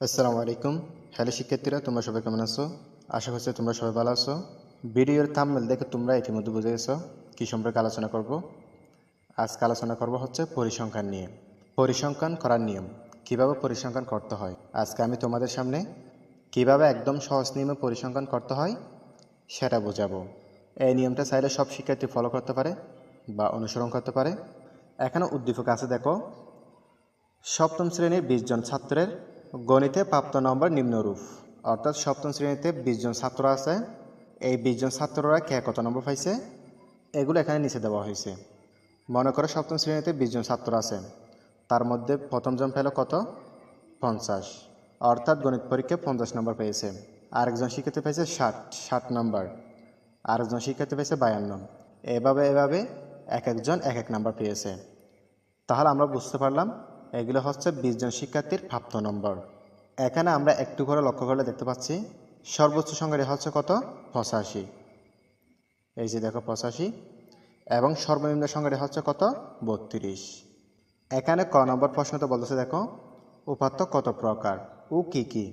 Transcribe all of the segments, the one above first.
আসসালামু আলাইকুম। হ্যালো শিক্ষার্থীরা, তোমরা সবাই কেমন আছো? আশা করছি তোমরা সবাই ভালো আছো। ভিডিওর থাম্বনেল দেখে তোমরা ইতিমধ্যে বুঝে গেছো কী সম্পর্কে আলোচনা করব। আজকে আলোচনা করব হচ্ছে পরিসংখ্যান নিয়ে। পরিসংখ্যান করার নিয়ম। কীভাবে পরিসংখ্যান করতে হয়? আজকে আমি তোমাদের সামনে কীভাবে একদম সহজ নিয়মে পরিসংখ্যান করতে হয় সেটা বোঝাবো। এই নিয়মটা চাইলে সব শিক্ষার্থী ফলো করতে পারে বা অনুসরণ করতে পারে। এখানে উদ্দীপক আছে, দেখো, সপ্তম শ্রেণির বিশ জন ছাত্রের গণিতে প্রাপ্ত নম্বর নিম্নরূপ। অর্থাৎ সপ্তম শ্রেণীতে বিশ জন ছাত্র আছে। এই বিশ জন ছাত্ররা কে কত নম্বর পাইছে? এগুলো এখানে নিচে দেওয়া হয়েছে। মনে করো সপ্তম শ্রেণীতে বিশ জন ছাত্র আছে। তার মধ্যে প্রথমজন পেল কত? পঞ্চাশ। অর্থাৎ গণিত পরীক্ষায় পঞ্চাশ নম্বর পেয়েছে। আরেকজন শিক্ষার্থী পেয়েছে ষাট ষাট নম্বর। আরেকজন শিক্ষার্থী পেয়েছে বায়ান্ন। এভাবে এভাবে এক একজন এক এক নাম্বার পেয়েছে। তাহলে আমরা বুঝতে পারলাম এগুলো হচ্ছে বিশ জন শিক্ষার্থীর প্রাপ্ত নম্বর। এখানে আমরা একটু করে লক্ষ্য করলে দেখতে পাচ্ছি, সর্বোচ্চ সংখ্যাটি হচ্ছে কত? পঁচাশি। এই যে দেখো পঁচাশি, এবং সর্বনিম্ন সংখ্যাটি হচ্ছে কত? বত্রিশ। এখানে ক নম্বর প্রশ্নতে বলতেছে, দেখো, উপাত্ত কত প্রকার? ও কি কি?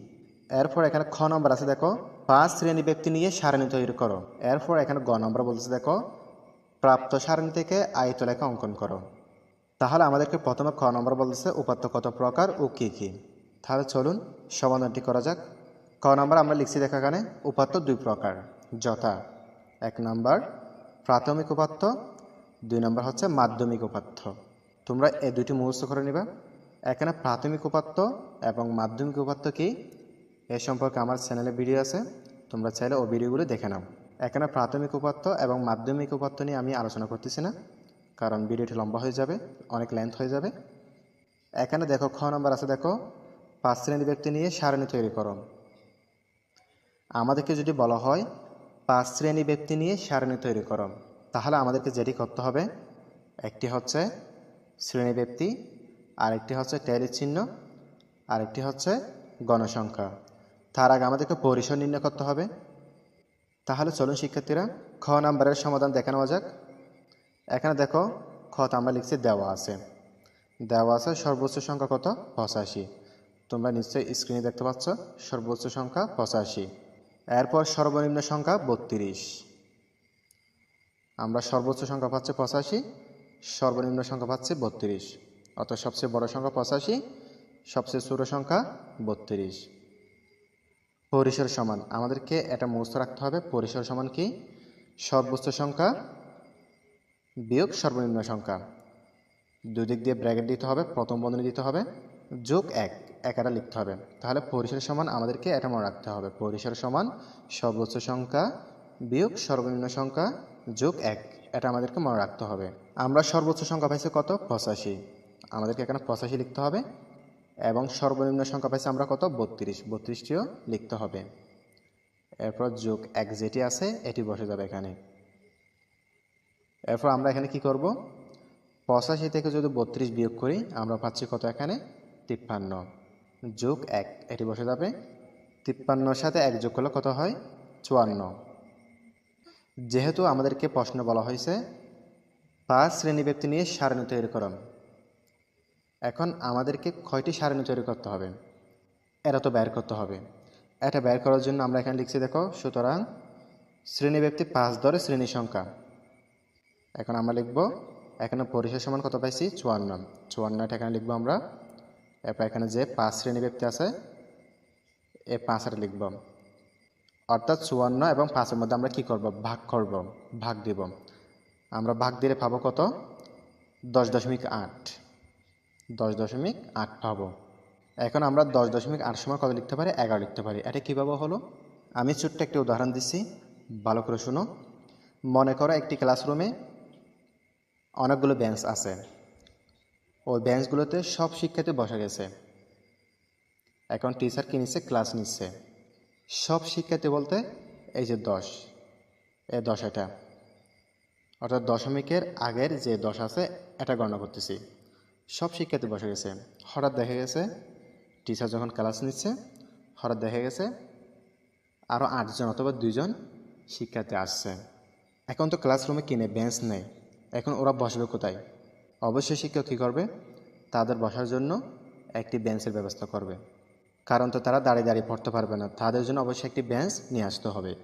এরপর এখানে খ নম্বর আছে, দেখো, পাঁচ শ্রেণি ব্যক্তি নিয়ে সারণী তৈরি করো। এরপর এখানে গ নম্বর বলতেছে, দেখো, প্রাপ্ত সারণী থেকে আয়তলেখা অঙ্কন করো। তাহলে আমাদেরকে প্রথমে খ নম্বর বলতেছে, উপাত্ত কত প্রকার ও কী কী? তাহলে চলুন সমাধানটি করা যাক। ক নম্বর আমরা লিখছি দেখা এখানে, উপাত্ত দুই প্রকার, যথা। এক নম্বর, প্রাথমিক উপাত্ত, দুই নম্বর হচ্ছে মাধ্যমিক উপাত্ত। তোমরা এই দুটি মুহূর্ত করে নিবা। এখানে প্রাথমিক উপাত্ত এবং মাধ্যমিক উপাত্ত কি? এ সম্পর্কে আমার চ্যানেলে ভিডিও আছে, তোমরা চাইলে ও ভিডিওগুলো দেখে নাও। এখানে প্রাথমিক উপাত্ত এবং মাধ্যমিক উপাত্ত নিয়ে আমি আলোচনা করতেছি না। কারণ ভিডিওটি লম্বা হয়ে যাবে, অনেক লেন্থ হয়ে যাবে। এখানে দেখো, খ নম্বর আছে, দেখো, পাঁচ শ্রেণি ব্যক্তি নিয়ে সারণী তৈরি করো। আমাদেরকে যদি বলা হয়, পাঁচ শ্রেণি ব্যক্তি নিয়ে সারণী তৈরি করো, তাহলে আমাদেরকে যেটি করতে হবে, একটি হচ্ছে শ্রেণি ব্যক্তি, আরেকটি হচ্ছে ট্যালি চিহ্ন, আরেকটি হচ্ছে গণসংখ্যা। তার আগে আমাদেরকে পরিসর নির্ণয় করতে হবে। তাহলে চলুন শিক্ষার্থীরা, খ নাম্বারের সমাধান দেখানো যাক। এখানে দেখো খত আমরা লিখছি দেওয়া আছে। দেওয়া আছে সর্বোচ্চ সংখ্যা কত? পঁচাশি। তোমরা নিশ্চয়ই স্ক্রিনে দেখতে পাচ্ছ, সর্বোচ্চ সংখ্যা পঁচাশি। এরপর সর্বনিম্ন সংখ্যা বত্রিশ। আমরা সর্বোচ্চ সংখ্যা পাচ্ছি পঁচাশি, সর্বনিম্ন সংখ্যা পাচ্ছি বত্রিশ। অর্থাৎ সবচেয়ে বড় সংখ্যা পঁচাশি, সবচেয়ে ছোট সংখ্যা বত্রিশ। পরিসর সমান। আমাদেরকে এটা মুখস্থ রাখতে হবে। পরিসর সমান কি? সর্বোচ্চ সংখ্যা বিয়োগ সর্বনিম্ন সংখ্যা। দুদিক দিয়ে ব্র্যাকেট দিতে হবে, প্রথম বন্ধনী দিতে হবে, যোগ এক, একাটা লিখতে হবে। তাহলে পরিসর সমান আমাদেরকে এটা মনে রাখতে হবে। পরিসর সমান সর্বোচ্চ সংখ্যা বিয়োগ সর্বনিম্ন সংখ্যা যোগ এক, এটা আমাদেরকে মনে রাখতে হবে। আমরা সর্বোচ্চ সংখ্যা পাইছি কত? পঁচাশি। আমাদেরকে এখানে পঁচাশি লিখতে হবে এবং সর্বনিম্ন সংখ্যা পাইছি আমরা কত? বত্রিশ। বত্রিশটিও লিখতে হবে। এরপর যোগ এক যেটি আছে, এটি বসে যাবে এখানে। এরপর আমরা এখানে কি করব? পঁচাশি থেকে যদি বত্রিশ বিয়োগ করি, আমরা পাচ্ছি কত এখানে? তিপ্পান্ন যোগ এক, এটি বসে যাবে। তিপ্পান্নর সাথে এক যোগ করলে কত হয়? চুয়ান্ন। যেহেতু আমাদেরকে প্রশ্ন বলা হয়েছে, পাঁচ শ্রেণি ব্যক্তি নিয়ে সারণী তৈরি করুন। এখন আমাদেরকে কয়টি সারণী তৈরি করতে হবে? এটা তো বের করতে হবে। এটা বের করার জন্য আমরা এখানে লিখছি, দেখো, সুতরাং শ্রেণি ব্যক্তি পাঁচ ধরে শ্রেণি সংখ্যা। এখন আমরা লিখব, এখানে পরিসর সমান কত পাইছি? চুয়ান্ন। চুয়ান্নটা এখানে লিখব আমরা। এরপর এখানে যে পাঁচ শ্রেণি ব্যক্তি আছে, এ পাঁচটা লিখব। অর্থাৎ চুয়ান্ন এবং পাঁচের মধ্যে আমরা কি করব? ভাগ করব, ভাগ দিব। আমরা ভাগ দিলে পাবো কত? দশ দশমিক আট। দশ দশমিক আট পাবো। এখন আমরা দশ দশমিক আট সময় কত লিখতে পারি? এগারো লিখতে পারি। এটা কীভাবে হলো? আমি ছোট্ট একটি উদাহরণ দিচ্ছি। ভালো করে শুনো। মনে করো একটি ক্লাসরুমে অনেকগুলো বেঞ্চ আছে। ওই বেঞ্চগুলোতে সব শিক্ষার্থী বসা গেছে। এখন টিচার কি নিচ্ছে ক্লাস নিচ্ছে সব শিক্ষার্থী বলতে এই যে দশ এ দশ এটা। অর্থাৎ দশমিকের আগের যে দশ আছে, এটা গণনা করতেছি। সব শিক্ষার্থী বসে গেছে। হঠাৎ দেখা গেছে টিচার যখন ক্লাস নিচ্ছে, হঠাৎ দেখা গেছে আরও আটজন অথবা দুইজন শিক্ষার্থী আসছে। এখন তো ক্লাসরুমে কিনে বেঞ্চ নেই। এখন ওরা বসবে কোথায়? অবশ্যই শিক্ষক কী করবে? তাদের বসার জন্য একটি বেঞ্চের ব্যবস্থা করবে। কারণ তো তারা দাঁড়িয়ে দাঁড়িয়ে পড়তে পারবে না। তাদের জন্য অবশ্যই একটি বেঞ্চ নিয়ে আসতে হবে।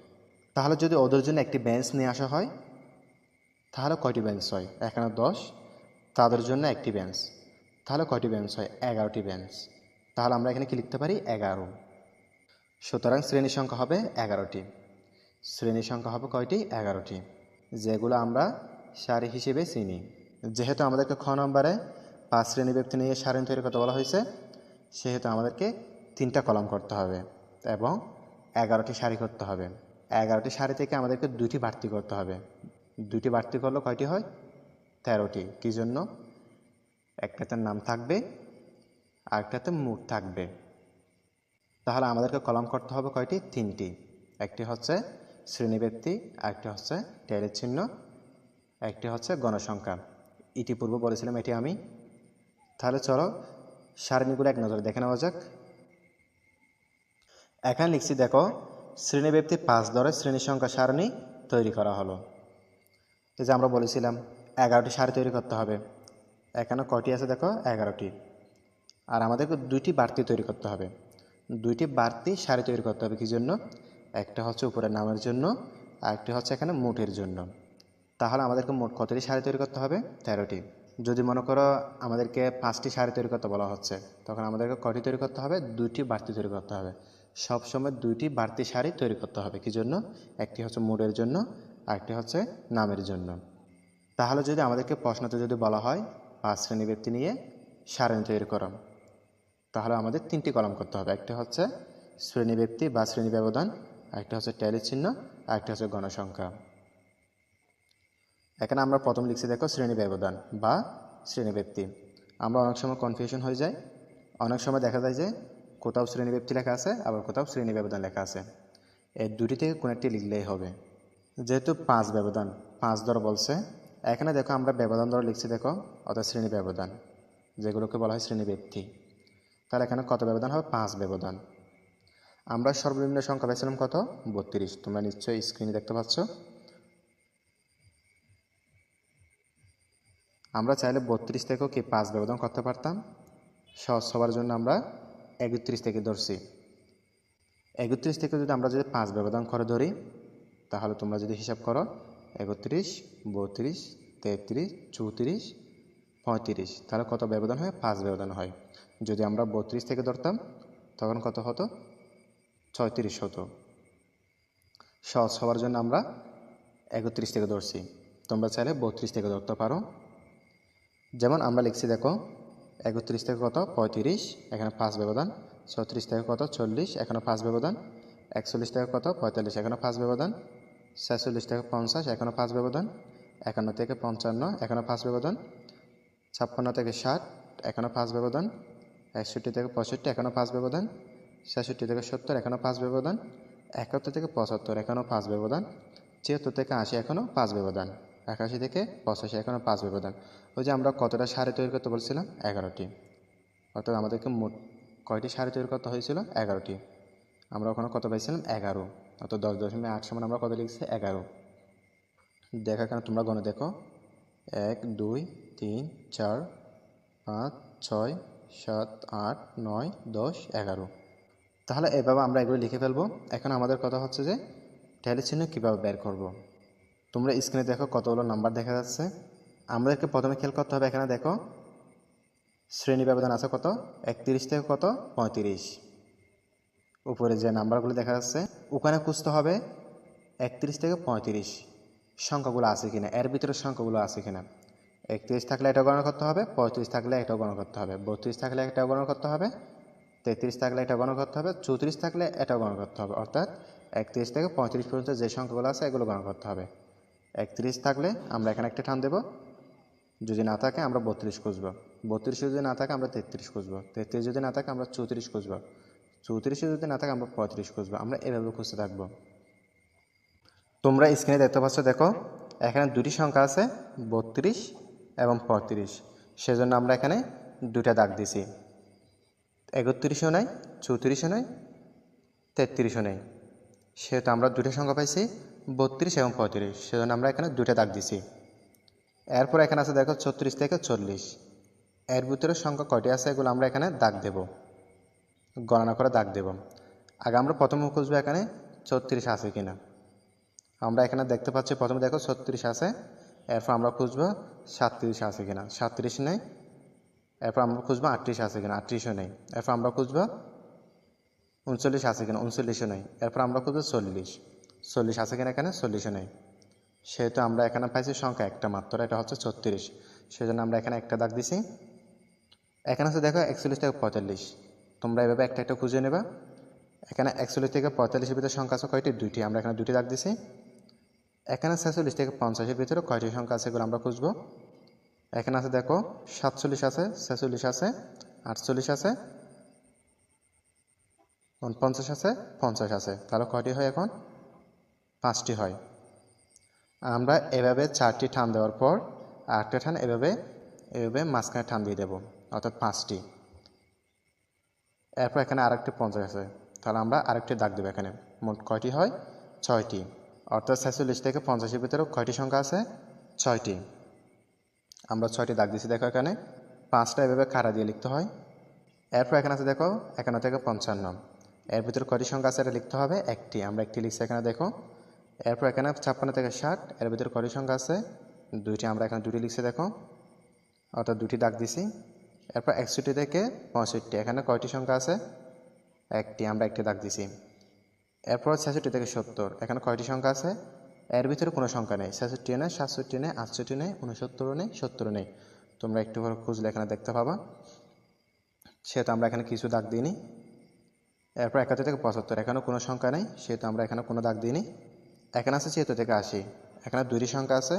তাহলে যদি ওদের জন্য একটি বেঞ্চ নিয়ে আসা হয়, তাহলে কয়টি বেঞ্চ হয়? এখানে দশ, তাদের জন্য একটি বেঞ্চ। তাহলে কয়টি বেঞ্চ হয়? এগারোটি বেঞ্চ। তাহলে আমরা এখানে কি লিখতে পারি? এগারো। সুতরাং শ্রেণি সংখ্যা হবে এগারোটি। শ্রেণি সংখ্যা হবে কয়টি? এগারোটি। যেগুলো আমরা সারি হিসেবে চিনি। যেহেতু আমাদেরকে খ নম্বরে পাঁচ শ্রেণি ব্যক্তি নিয়ে সারণী তৈরি করতে বলা হয়েছে, সেহেতু আমাদেরকে তিনটা কলম করতে হবে এবং এগারোটি সারি করতে হবে। এগারোটি সারি থেকে আমাদেরকে দুটি বাড়তি করতে হবে। দুটি বাড়তি করলে কয়টি হয়? তেরোটি। কী জন্য? একটাতে নাম থাকবে, আরেকটাতে মুখ থাকবে। তাহলে আমাদেরকে কলম করতে হবে কয়টি? তিনটি। একটি হচ্ছে শ্রেণি ব্যক্তি, আরেকটি হচ্ছে টেরের চিহ্ন। একটি হচ্ছে গণসংখ্যা। ইতিপূর্বে বলেছিলাম এটি আমি। তাহলে চলো সারণীগুলো এক নজরে দেখে নেওয়া যাক। এখানে লিখছি, দেখো শ্রেণি ব্যক্তি পাঁচ ধরে শ্রেণি সংখ্যা সারণী তৈরি করা হলো। এই যে আমরা বলেছিলাম, এগারোটি সারি তৈরি করতে হবে। এখানে কটি আছে দেখো? এগারোটি। আর আমাদেরকে দুইটি বাড়তি তৈরি করতে হবে। দুইটি বাড়তি সারি তৈরি করতে হবে কী জন্য? একটা হচ্ছে উপরের নামের জন্য, আর একটি হচ্ছে এখানে মোটের জন্য। তাহলে আমাদেরকে মোট কতটি শাড়ি তৈরি করতে হবে? তেরোটি। যদি মনে করো আমাদেরকে পাঁচটি শাড়ি তৈরি করতে বলা হচ্ছে, তখন আমাদেরকে কটি তৈরি করতে হবে? দুইটি বাড়তি তৈরি করতে হবে। সবসময় দুইটি বাড়তি শাড়ি তৈরি করতে হবে। কী জন্য? একটি হচ্ছে মোড়ের জন্য, আরেকটি হচ্ছে নামের জন্য। তাহলে যদি আমাদেরকে প্রশ্নতে যদি বলা হয়, পাঁচ শ্রেণি ব্যক্তি নিয়ে সারণী তৈরি করো, তাহলে আমাদের তিনটি কলম করতে হবে। একটি হচ্ছে শ্রেণি ব্যক্তি বা শ্রেণি ব্যবধান একটা হচ্ছে ট্যালি চিহ্ন আর একটা হচ্ছে গণসংখ্যা। এখানে আমরা প্রথম লিখছি, দেখো, শ্রেণি ব্যবধান বা শ্রেণি ব্যক্তি। আমরা অনেক সময় কনফিউশন হয়ে যায় অনেক সময় দেখা যায় যে কোথাও শ্রেণি ব্যক্তি লেখা আছে, আবার কোথাও শ্রেণি ব্যবধান লেখা আছে। এই দুটি থেকে কোনো একটি লিখলেই হবে। যেহেতু পাঁচ ব্যবধান, পাঁচ দর বলছে, এখানে দেখো আমরা ব্যবধান দর লিখছি, দেখো, অর্থাৎ শ্রেণি ব্যবধান, যেগুলোকে বলা হয় শ্রেণি ব্যক্তি। তাহলে এখানে কত ব্যবধান হবে? পাঁচ ব্যবধান। আমরা সর্বনিম্ন সংখ্যা পেয়েছিলাম কত? বত্রিশ। তোমরা নিশ্চয়ই স্ক্রিনে দেখতে পাচ্ছ। আমরা চাইলে বত্রিশ থেকেও কি পাঁচ ব্যবধান করতে পারতাম? সহজ সবার জন্য আমরা একত্রিশ থেকে ধরছি। একত্রিশ থেকে যদি আমরা যদি পাঁচ ব্যবধান করে ধরি, তাহলে তোমরা যদি হিসাব করো, একত্রিশ, বত্রিশ, তেত্রিশ, চৌত্রিশ, পঁয়ত্রিশ, তাহলে কত ব্যবধান হয়? পাঁচ ব্যবধান হয়। যদি আমরা বত্রিশ থেকে ধরতাম, তখন কত হতো? ছয়ত্রিশ হতো। সহজ হওয়ার জন্য আমরা একত্রিশ থেকে ধরছি। তোমরা চাইলে বত্রিশ থেকে ধরতে পারো। যেমন আমরা লিখছি দেখো একত্রিশ থেকে কত পঁয়ত্রিশ এখানে পাঁচ ব্যবধান ছত্রিশ থেকে কত চল্লিশ এখানে পাঁচ ব্যবধান একচল্লিশ থেকে কত পঁয়তাল্লিশ এখানে পাঁচ ব্যবধান ছেচল্লিশ থেকে পঞ্চাশ এখানে পাঁচ ব্যবধান একান্ন থেকে পঞ্চান্ন এখানে পাঁচ ব্যবধান ছাপ্পান্ন থেকে ষাট এখানে পাঁচ ব্যবধান একষট্টি থেকে পঁয়ষট্টি এখানেও পাঁচ ব্যবধান ছেষট্টি থেকে সত্তর এখানেও পাঁচ ব্যবধান একাত্তর থেকে পঁচাত্তর এখানেও পাঁচ ব্যবধান ছিয়াত্তর থেকে আশি এখনও পাঁচ ব্যবধান একাশি থেকে পঁচাশি এখনও পাঁচ ব্যবধান ওই যে আমরা কতটা শাড়ি তৈরি করতে বলছিলাম? এগারোটি। অর্থাৎ আমাদেরকে মোট কয়টি শাড়ি তৈরি করতে হয়েছিল? এগারোটি। আমরা ওখানে কত পাইছিলাম? এগারো। অর্থাৎ দশ দশমিক আট সমান আমরা কত লিখছি? এগারো। দেখা কেন তোমরা গণে দেখো। এক, দুই, তিন, চার, পাঁচ, ছয়, সাত, আট, নয়, দশ, এগারো। তাহলে এভাবে আমরা এগুলো লিখে ফেলব। এখন আমাদের কথা হচ্ছে যে ট্যালি চিহ্ন কীভাবে বের করব। তোমরা স্ক্রিনে দেখো কতগুলো নাম্বার দেখা যাচ্ছে। আমাদেরকে প্রথমে খেয়াল করতে হবে এখানে দেখো, শ্রেণি ব্যবধান আছে কত? একত্রিশ থেকে কত? পঁয়ত্রিশ। উপরে যে নাম্বারগুলো দেখা যাচ্ছে, ওখানে খুঁজতে হবে একত্রিশ থেকে পঁয়ত্রিশ। সংখ্যাগুলো আছে কিনা? এর ভিতরে সংখ্যাগুলো আছে কিনা? একত্রিশ থাকলে এটা গণনা করতে হবে, পঁয়ত্রিশ থাকলে এটাও গণনা করতে হবে, বত্রিশ থাকলে এটাও গণনা করতে হবে, তেত্রিশ থাকলে এটা গণনা করতে হবে, চৌত্রিশ থাকলে এটা গণনা করতে হবে। অর্থাৎ একত্রিশ থেকে পঁয়ত্রিশ পর্যন্ত যে সংখ্যাগুলো আছে, এগুলো গণনা করতে হবে। একত্রিশ থাকলে আমরা এখানে একটা টান দেবো। যদি না থাকে আমরা বত্রিশ খুঁজবো। বত্রিশে যদি না থাকে আমরা তেত্রিশ খুঁজবো। তেত্রিশ যদি না থাকে আমরা চৌত্রিশ খুঁজবো। চৌত্রিশে যদি না থাকে আমরা পঁয়ত্রিশ খুঁজবো। আমরা এভাবে খুঁজতে থাকব। তোমরা স্ক্রিনে দেখতে পাচ্ছ, দেখো, এখানে দুটি সংখ্যা আছে, বত্রিশ এবং পঁয়ত্রিশ। সেজন্য আমরা এখানে দুটা দাগ দিছি। একত্রিশও নাই, চৌত্রিশও নাই, তেত্রিশও নেই। সেহেতু আমরা দুটো সংখ্যা পাইছি বত্রিশ এবং পঁয়ত্রিশ, সেজন্য আমরা এখানে দুটা দাগ দিছি। এরপর এখানে আছে দেখো ছত্রিশ থেকে চল্লিশ। এর ভিতরে সংখ্যা কয়টি আছে এগুলো আমরা এখানে দাগ দেব। গণনা করে দাগ দেব। আগে আমরা প্রথমে খুঁজবো এখানে ছত্রিশ আছে কিনা। আমরা এখানে দেখতে পাচ্ছি প্রথমে দেখো ছত্রিশ আছে, এরপর আমরা খুঁজবো সাতত্রিশ আছে কিনা। সাতত্রিশ নেই, এরপর আমরা খুঁজবো আটত্রিশ আছে কিনা। আটত্রিশও নেই, এরপর আমরা খুঁজবো উনচল্লিশ আছে কিনা। উনচল্লিশও নেই, এরপর আমরা খুঁজবো চল্লিশ। চল্লিশ আছে কিনা এখানে? চল্লিশও নেই। সেহেতু আমরা এখানে পাইছি সংখ্যা একটা মাত্র, এটা হচ্ছে ছত্রিশ। সেই জন্য আমরা এখানে একটা দাগ দিছি। এখানে আছে দেখো একচল্লিশ থেকে পঁয়তাল্লিশ। তোমরা এভাবে একটা একটা খুঁজে নেবা। এখানে একচল্লিশ থেকে পঁয়তাল্লিশের ভিতরে সংখ্যা আছে কয়টি? দুইটি। আমরা এখানে দুটি দাগ দিছি। এখানে ছেচল্লিশ থেকে পঞ্চাশের ভিতরে কয়টি সংখ্যা আছে এগুলো আমরা খুঁজবো। এখানে আছে দেখো সাতচল্লিশ আছে, ছেচল্লিশ আছে, আটচল্লিশ আছে, উনপঞ্চাশ আছে, পঞ্চাশ আছে। তাহলে কয়টি হয় এখন? পাঁচটি হয়। আমরা এভাবে চারটি টান দেওয়ার পর আরেকটা টান এভাবে এভাবে মাঝখানে টান দিয়ে দেবো, অর্থাৎ পাঁচটি। এরপর এখানে আরেকটি পঞ্চাশ আছে। তাহলে আমরা আরেকটি দাগ দেবো এখানে। মোট কয়টি হয়? ছয়টি। অর্থাৎ ছেচল্লিশ থেকে পঞ্চাশের ভিতরে কয়টি সংখ্যা আছে? ছয়টি। আমরা ছয়টি দাগ দিয়েছি, দেখো এখানে। পাঁচটা এভাবে খাড়া দিয়ে লিখতে হয়। এরপর এখানে আছে, দেখো, একান্ন থেকে পঞ্চান্ন। এর ভিতরে কয়টি সংখ্যা আছে এটা লিখতে হবে একটি। আমরা একটি লিখছি এখানে, দেখো। এরপর এখানে ছাপ্পান্ন থেকে ষাট, এর ভিতরে কয়টি সংখ্যা আছে? দুইটি, আমরা এখানে দুটি লিখছি, দেখো। অর্থাৎ দুটি দাগ দিছি। এরপর একষট্টি থেকে পঁয়ষট্টি, এখানে কয়টি সংখ্যা আছে? একটি, আমরা একটি দাগ দিছি। এরপর ছেষট্টি থেকে সত্তর, এখানে কয়টি সংখ্যা আছে? এর ভিতরে কোনো সংখ্যা নেই। ছেষট্টি নেই, সাতষট্টি নেই, আটষট্টি নেই উনসত্তরও নেই সত্তরও নেই। তোমরা একটু করে খুঁজলে এখানে দেখতে পাবা। সেহেতু আমরা এখানে কিছু দাগ দিইনি। এরপর একাত্তর থেকে পঁচাত্তর, এখানেও কোনো সংখ্যা নেই। সেহেতু আমরা এখানে কোনো দাগ দিইনি। এখানে আছে ছিয়াত্তর থেকে আশি। এখানে দুইটি সংখ্যা আছে,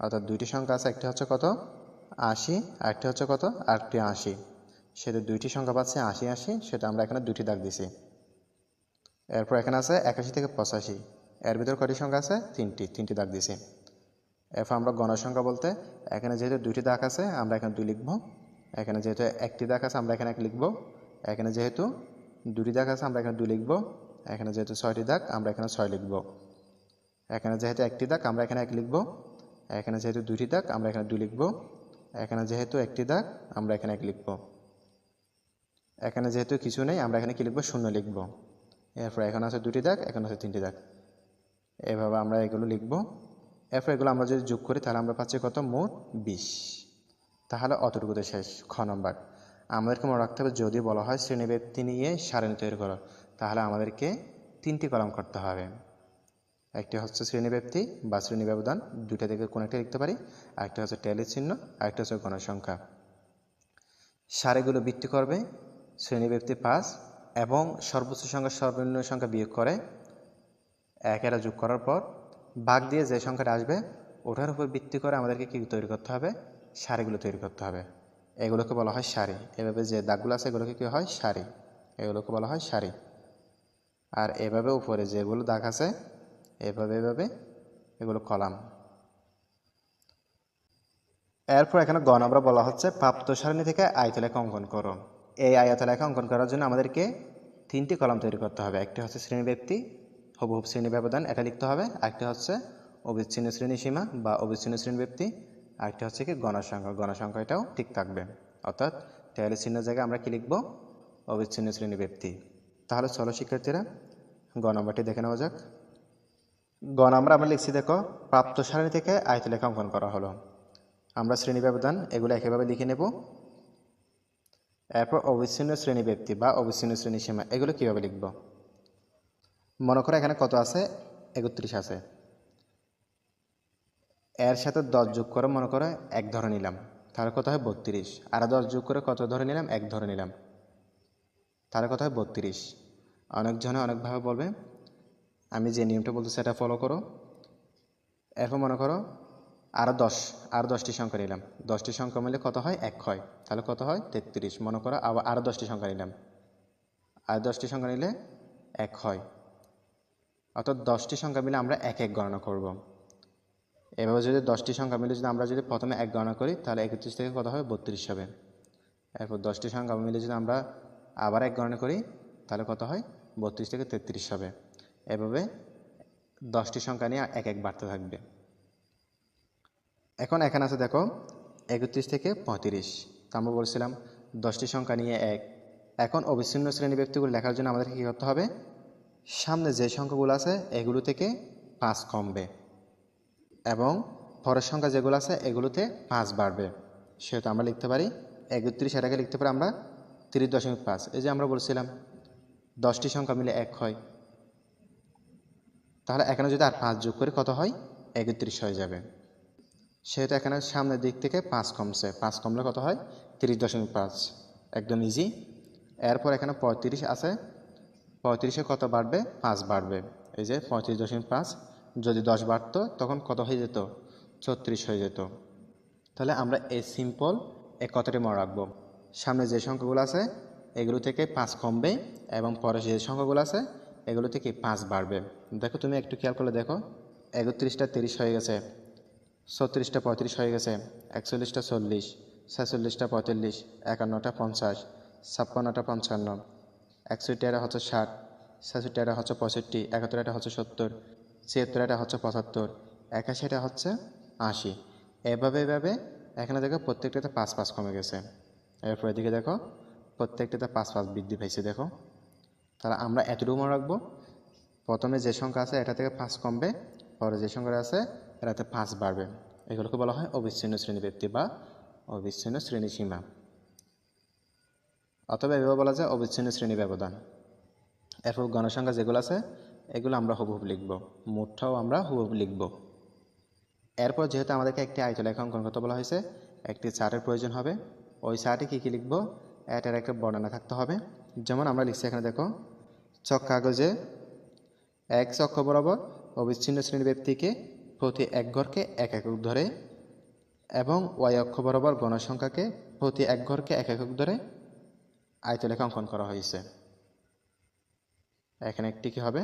অর্থাৎ দুইটি সংখ্যা আছে, একটি হচ্ছে কত? আশি, আরেকটি হচ্ছে কত? আরেকটি আশি। সেটা দুইটি সংখ্যা পাচ্ছে আশি আশি সেটা আমরা এখানে দুইটি দাগ দিছি। এরপর এখানে আছে একাশি থেকে পঁচাশি। এর ভিতর কটি সংখ্যা আছে? তিনটি তিনটি দাগ দিছি। এরপর আমরা গণসংখ্যা বলতে, এখানে যেহেতু দুইটি দাগ আছে, আমরা এখানে দুই লিখব। এখানে যেহেতু একটি দাগ আছে, আমরা এখানে এক লিখব। এখানে যেহেতু দুটি দাগ আছে, আমরা এখানে দুই লিখব। এখানে যেহেতু ছয়টি দাগ, আমরা এখানে ছয় লিখব। এখানে যেহেতু একটি দাগ, আমরা এখানে এক লিখব। এখানে যেহেতু দুটি দাগ, আমরা এখানে দুই লিখব। এখানে যেহেতু একটি দাগ, আমরা এখানে এক লিখব। এখানে যেহেতু কিছু নেই, আমরা এখানে কি লিখব? শূন্য লিখব। এরপর এখানে আছে দুটি দাগ, এখানে আছে তিনটি দাগ। এভাবে আমরা এগুলো লিখব। এরপর এগুলো আমরা যদি যোগ করি, তাহলে আমরা পাচ্ছি কত? মোট বিশ। তাহলে অতটুকুতে শেষ, খ নম্বর। আমাদেরকে মনে রাখতে হবে, যদি বলা হয় শ্রেণীব্যক্তি নিয়ে সারণী তৈরি করো। তাহলে আমাদেরকে তিনটি কলম করতে হবে। একটি হচ্ছে শ্রেণীব্যক্তি বা শ্রেণি ব্যবধান, দুইটা থেকে কোনো একটা লিখতে পারি। আরেকটা হচ্ছে ট্যালি চিহ্ন, আরেকটা হচ্ছে গণসংখ্যা সারিগুলো বৃত্তি করবে শ্রেণীব্যক্তি পাঁচ এবং সর্বোচ্চ সংখ্যা, সর্বনিম্ন সংখ্যা বিয়োগ করে একেরা যোগ করার পর ভাগ দিয়ে যে সংখ্যাটা আসবে, ওটার উপর ভিত্তি করে আমাদেরকে কী তৈরি করতে হবে? সারিগুলো তৈরি করতে হবে। এগুলোকে বলা হয় সারি। এভাবে যে দাগগুলো আছে, এগুলোকে কী হয়? সারি। এগুলোকে বলা হয় সারি। আর এভাবে উপরে যেগুলো দাগ আছে, এভাবে এভাবে এগুলো কলাম। এরপর এখানে গ নম্বর বলা হচ্ছে, প্রাপ্ত সারণী থেকে আয়তলেখা অঙ্কন করো। এই আয়তলেখা অঙ্কন করার জন্য আমাদেরকে তিনটি কলাম তৈরি করতে হবে। একটি হচ্ছে শ্রেণি ব্যক্তি হুবহুব শ্রেণি ব্যবধান, এটা লিখতে হবে। আরেকটি হচ্ছে অবিচ্ছিন্ন শ্রেণি সীমা বা অবিচ্ছিন্ন শ্রেণি ব্যক্তি। আরেকটি হচ্ছে কি, গণসংখ্যা। গণসংখ্যা এটাও ঠিক থাকবে। অর্থাৎ টেয়ালি চিহ্ন জায়গায় আমরা কি লিখব? অবিচ্ছিন্ন শ্রেণি ব্যক্তি। তাহলে চলো শিক্ষার্থীরা, গ নম্বরটি দেখে নেওয়া যাক। গ নম্বর আমরা লিখছি, দেখো, প্রাপ্ত সারণী থেকে আয়তলেখা অঙ্কন করা হলো। আমরা শ্রেণি ব্যবধান এগুলো একইভাবে লিখে নেব। এরপর অবিচ্ছিন্ন শ্রেণি ব্যক্তি বা অবিচ্ছিন্ন শ্রেণি সীমা, এগুলো কীভাবে লিখব? মনে করো এখানে কত আছে? একত্রিশ আছে। এর সাথে দশ যোগ করে, মনে করো, এক ধরে নিলাম। তাহলে কত হয়? বত্রিশ। আর দশ যোগ করে কত ধরে নিলাম? এক ধরে নিলাম। তাহলে কত হয়? বত্রিশ। অনেকজনে অনেকভাবে বলবে, আমি যে নিয়মটা বলতে সেটা ফলো করো। এরপর মনে করো আরও দশ, আর দশটি সংখ্যা নিলাম। দশটি সংখ্যা মিলে কত হয়? এক হয়। তাহলে কত হয়? তেত্রিশ। মনে করো, আবার আরও দশটি সংখ্যা নিলাম। আর দশটি সংখ্যা নিলে এক হয়। অর্থাৎ দশটি সংখ্যা মিলে আমরা এক এক গণনা করব। এভাবে যদি দশটি সংখ্যা মিলে যদি আমরা যদি প্রথমে এক গণনা করি, তাহলে একত্রিশ থেকে কত হবে? বত্রিশ হবে। এরপর দশটি সংখ্যা মিলে যদি আমরা আবার এক গণনা করি, তাহলে কত হয়? বত্রিশ থেকে তেত্রিশ হবে। এভাবে দশটি সংখ্যা নিয়ে এক এক বাড়তে থাকবে। এখন এখানে আছে দেখো, একত্রিশ থেকে পঁয়ত্রিশ। তা আমরা বলছিলাম দশটি সংখ্যা নিয়ে এক। এখন অবিচ্ছিন্ন শ্রেণি ব্যক্তিগুলো লেখার জন্য আমাদের কী করতে হবে? সামনে যে সংখ্যাগুলো আছে, এগুলো থেকে পাঁচ কমবে। এবং পরের সংখ্যা যেগুলো আছে, এগুলোতে পাঁচ বাড়বে। সেহেতু আমরা লিখতে পারি একত্রিশ, এটাকে লিখতে পারি আমরা তিরিশ দশমিক পাঁচ। এই যে আমরা বলছিলাম দশটি সংখ্যা মিলে এক হয়। তাহলে এখানে যদি আর পাঁচ যোগ করে, কত হয়? একত্রিশ হয়ে যাবে। সেহেতু এখানে সামনের দিক থেকে পাঁচ কমছে। পাঁচ কমলে কত হয়? তিরিশ দশমিক পাঁচ। একদম ইজি এরপর এখানে পঁয়ত্রিশ আছে। পঁয়ত্রিশে কত বাড়বে? পাঁচ বাড়বে। এই যে পঁয়ত্রিশ দশমিক পাঁচ, যদি দশ বাড়তো, তখন কত হয়ে যেত? ছত্রিশ হয়ে যেত। তাহলে আমরা এই সিম্পল এ কথাটি মনে রাখব? সামনে যে সংখ্যাগুলো আছে এগুলো থেকে পাঁচ কমবে এবং পরে যে সংখ্যাগুলো আছে, এগুলো থেকে পাঁচ বাড়বে। দেখো তুমি একটু খেয়াল করলে দেখো, একত্রিশটা তিরিশ হয়ে গেছে, ছত্রিশটা পঁয়ত্রিশ হয়ে গেছে, একচল্লিশটা চল্লিশ, ছেচল্লিশটা পঁয়তাল্লিশ, একান্নটা পঞ্চাশ, ছাপ্পান্নটা পঞ্চান্ন একষট্টি এটা হচ্ছে ষাট ছেষট্টি এটা হচ্ছে পঁয়ষট্টি একাত্তর এটা হচ্ছে সত্তর ছিয়াত্তর এটা হচ্ছে পঁচাত্তর একাশি এটা হচ্ছে আশি। এভাবে এভাবে এখানে দেখো প্রত্যেকটাতে পাঁচ পাঁচ কমে গেছে। এরপর এদিকে দেখো প্রত্যেকটাতে পাঁচ পাঁচ বৃদ্ধি পাইছে, দেখো। তাহলে আমরা এতটুকু মনে রাখব। প্রথমে যে সংখ্যা আছে, এটা থেকে পাঁচ কমবে, পরে যে সংখ্যা আছে, এটাতে পাঁচ বাড়বে। এগুলোকে বলা হয় অবিচ্ছিন্ন শ্রেণি ব্যক্তি বা অবিচ্ছিন্ন শ্রেণি সীমা অথবা এভাবে বলা যায় অবিচ্ছিন্ন শ্রেণি ব্যবধান। এরপর গণসংখ্যা যেগুলো আছে, এগুলো আমরা হুবহুব লিখব। মোটটাও আমরা হুবহুব লিখব। এরপর যেহেতু আমাদেরকে একটি আয়তলেখা অঙ্কন করতে বলা হয়েছে, একটি চার্টের প্রয়োজন হবে। ওই চার্টে কী কী লিখব? এটার একটা বর্ণনা থাকতে হবে। যেমন আমরা লিখছি এখানে দেখো চক কাগজে এক চক্ষ বরাবর অবিচ্ছিন্ন শ্রেণি ব্যক্তিকে প্রতি এক ঘরকে এক একক ধরে এবং ওয়াই অক্ষ বরাবর গণসংখ্যাকে প্রতি এক ঘরকে এক একক ধরে আয়তলেখা অঙ্কন করা হয়েছে। এখানে একটি কি হবে?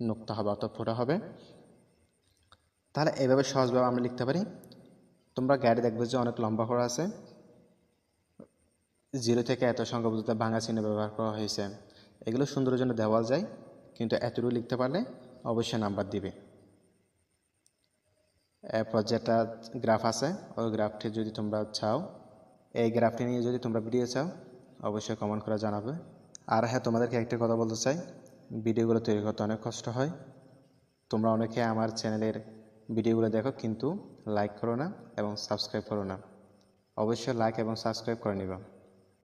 নুক্তা হবে অর্থাৎ ফোটা হবে। তাহলে এভাবে সহজভাবে আমরা লিখতে পারি। তোমরা গাড়ি দেখবে যে অনেক লম্বা করা আছে। জিরো থেকে এত সংখ্যা পর্যন্ত ভাঙা চিহ্ন ব্যবহার করা হয়েছে। এগুলো সুন্দরের জন্য দেওয়া যায়, কিন্তু এতটুকু লিখতে পারলে অবশ্যই নাম্বার দিবে। এরপর যেটা গ্রাফ আছে, ওই গ্রাফটি যদি তোমরা চাও, এই গ্রাফটি নিয়ে যদি তোমরা ভিডিও চাও, অবশ্যই কমেন্ট করে জানাবে। আর হ্যাঁ তোমাদেরকে একটা কথা বলতে চাই, ভিডিওগুলো তৈরি করতে অনেক কষ্ট হয়। তোমরা অনেকে আমার চ্যানেলের ভিডিওগুলো দেখো, কিন্তু লাইক করো না এবং সাবস্ক্রাইব করো না। অবশ্যই লাইক এবং সাবস্ক্রাইব করে নিবা।